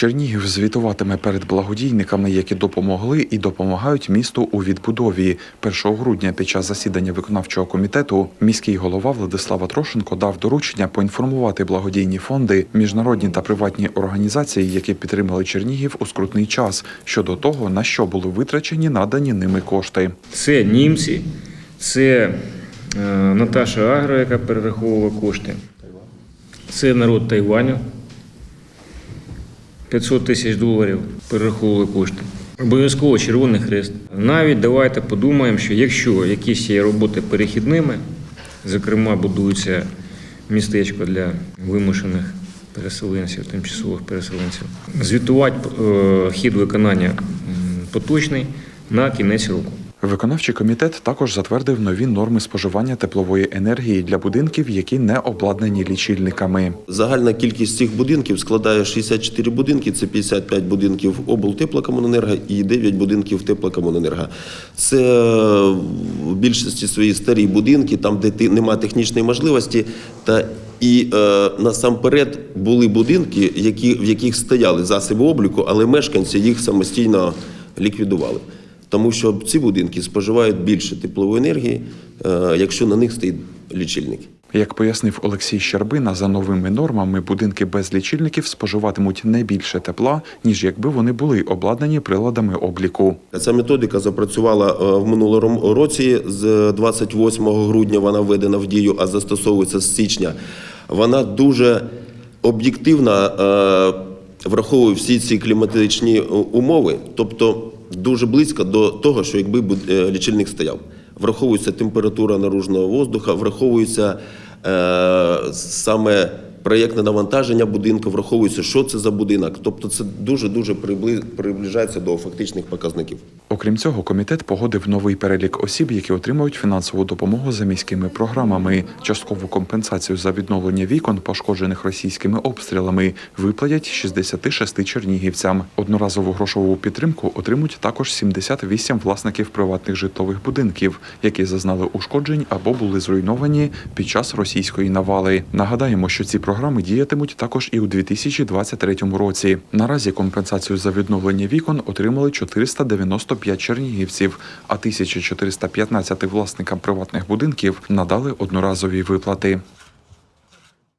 Чернігів звітуватиме перед благодійниками, які допомогли і допомагають місту у відбудові. 1 грудня під час засідання виконавчого комітету міський голова Владислава Трошенко дав доручення поінформувати благодійні фонди, міжнародні та приватні організації, які підтримали Чернігів у скрутний час, щодо того, на що були витрачені надані ними кошти. Це німці, це е, Наташа Агро, яка перераховувала кошти. Це народ Тайваню. 500 тисяч доларів перераховували кошти. Обов'язково Червоний Хрест. Навіть давайте подумаємо, що якщо якісь є роботи перехідними, зокрема будується містечко для вимушених переселенців, тимчасових переселенців, звітувати е, хід виконання поточний на кінець року. Виконавчий комітет також затвердив нові норми споживання теплової енергії для будинків, які не обладнані лічильниками. Загальна кількість цих будинків складає 64 будинки, це 55 будинків облтеплокомуненерго і 9 будинків теплокомуненерго. Це е, в більшості свої старі будинки, там, де ти- нема технічної можливості. Та і е, насамперед були будинки, які, в яких стояли засоби обліку, але мешканці їх самостійно ліквідували. Тому що ці будинки споживають більше теплової енергії, е, якщо на них стоїть лічильник. Як пояснив Олексій Щербина, за новими нормами будинки без лічильників споживатимуть не більше тепла, ніж якби вони були обладнані приладами обліку. Ця методика запрацювала е, в минулому році. З 28 грудня вона введена в дію, а застосовується з січня. Вона дуже об'єктивна, е, враховує всі ці кліматичні умови, тобто дуже близько до того, що якби е, лічильник стояв. Враховується температура наружного воздуха, враховується е, саме проєктне навантаження будинку, враховується, що це за будинок. Тобто це дуже-дуже прибли- приближається до фактичних показників. Окрім цього, комітет погодив новий перелік осіб, які отримують фінансову допомогу за міськими програмами. Часткову компенсацію за відновлення вікон, пошкоджених російськими обстрілами, виплатять 66 чернігівцям. Одноразову грошову підтримку отримують також 78 власників приватних житлових будинків, які зазнали ушкоджень або були зруйновані під час російської навали. Нагадаємо, що ці програми діятимуть також і у 2023 році. Наразі компенсацію за відновлення вікон отримали 495 чернігівців, а 1415 власникам приватних будинків надали одноразові виплати.